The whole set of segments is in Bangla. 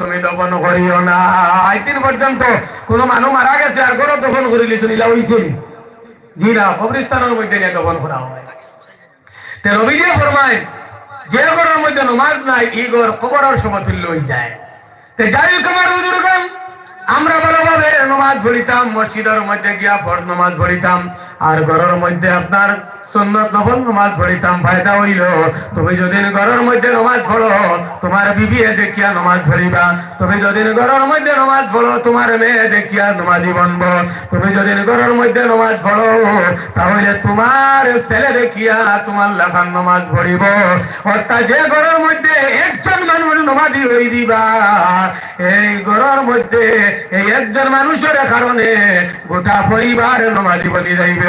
তুমি দফন করিও না। একদিন পর্যন্ত মারা গেছে আর করিলি শুনিলা মধ্যে নিয়ে করা হয়। তে রবি দিয়ে ফরমায় যে মধ্যে নমাজ নাই এই ঘর কবরের সমতুল্য হয়ে যায়। তে যাই হোক আমার বুজুর্গণ আমরা ভালোভাবে নমাজ পড়িতাম মসজিদের মধ্যে গিয়া ফরজ নমাজ পড়িতাম আর ঘরের মধ্যে আপনার সুন্নত নফল নমাজ পড়িতাম, ফায়দা হইল। তুমি যদি ঘরের মধ্যে নমাজ পড়ো, তোমার বিবিয়ে দেখিয়া নমাজ পড়িবা। তুমি যদি ঘরের মধ্যে নমাজ পড়ো, তোমার মেয়ে দেখিয়া নমাজি বনব। তুমি যদি ঘরের মধ্যে নমাজ পড়ো, তাহলে তোমার ছেলে দেখিয়া তোমার লেখার নমাজ পড়িব। অর্থাৎ যে ঘরের মধ্যে একজন মানুষ নমাজি হই দিবা, এই ঘরের মধ্যে এই একজন মানুষের কারণে গোটা পরিবার নমাজি বলি যাইবে।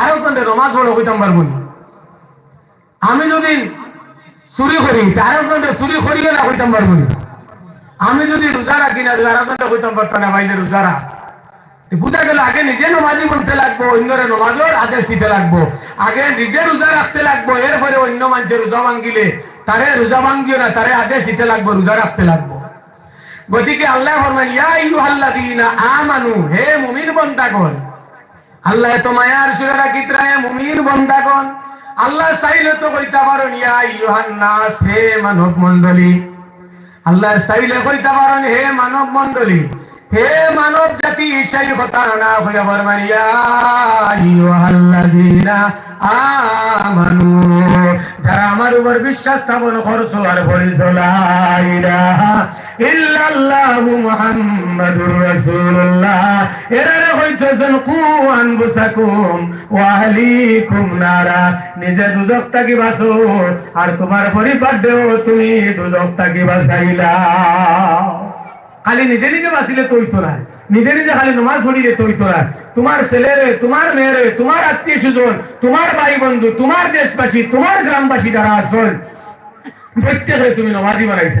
আরও কোনটা? নমাজ পড়ো কইতাম পারব। আমি যদি চুরি করি তারও কোনটা? চুরি করিও না কইতাম পারব। আমি যদি রোজা রাখি না রোজা রাখতে কইতাম পারতো না বাইরে রোজা রাখ। বুঝা গেল, আগে নিজে নমাজি বলতে লাগবো, অন্যরে নমাজের আদেশ দিতে লাগবো। আগে নিজে রোজা রাখতে লাগবো, এরপরে অন্য মানুষের রোজা ভাঙ্গিলে তারে রোজা ভাঙ্গিও না, তারে আদেশ দিতে লাগবো, রোজা রাখতে লাগবো। গতিকে আল্লাহ ফরমান ইয়া আইয়ুহাল্লাযীনা আমানু হে মুমিন বান্দাগণ আল্লাহ এত মায়ার সুরে রাখিত হে মুমিন বান্দাগণ আল্লাহ চাইলে তো কইতা পারেন ইয়া আইয়ুহান নাস হে মানব মণ্ডলী আল্লাহ চাইলে কইতা পারেন হে মানব মণ্ডলী হে মানব জাতি সেই কথা না হইয়া ফরমানিয়া আইয়ুহাল্লাযীনা আমানু। যারা আমার উপর বিশ্বাস স্থাপন করছ আর বলছো, লা ইল্লাল্লাহু মুহাম্মাদুর রাসূলুল্লাহ। এরারে হইতেছেন, কু ওয়া নারা। নিজে আর তোমার পরিবারও তুমি দুজক থাকি বাঁচাইলা। খালি নিজে নিজে বাঁচিলে তো না। নিজে নিজে খালি নমাজ পড়িলে তো না। তোমার ছেলেরে, তোমার মেয়েরে, তোমার আত্মীয় স্বজন, তোমার ভাই বন্ধু তোমার দেশবাসী, তোমার গ্রামবাসী যারা আছেন, প্রত্যেকে তুমি নমাজি বানাইতে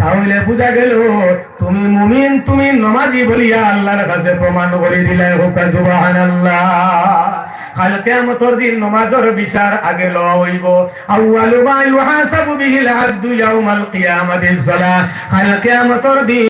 তাহলে বোঝা গেল তুমি মুমিন, তুমি নমাজি বলিয়া আল্লাহর কাছে প্রমাণ করে দিলে হোক, সুবহানাল্লাহ। কালকে কিয়ামতের দিন নমাজর বিচার আগে লওয়া হইব। আউয়ালু মা ইউহাসাবু বিহিল আবদু ইয়াউমাল কিয়ামাতিস কালকে দিন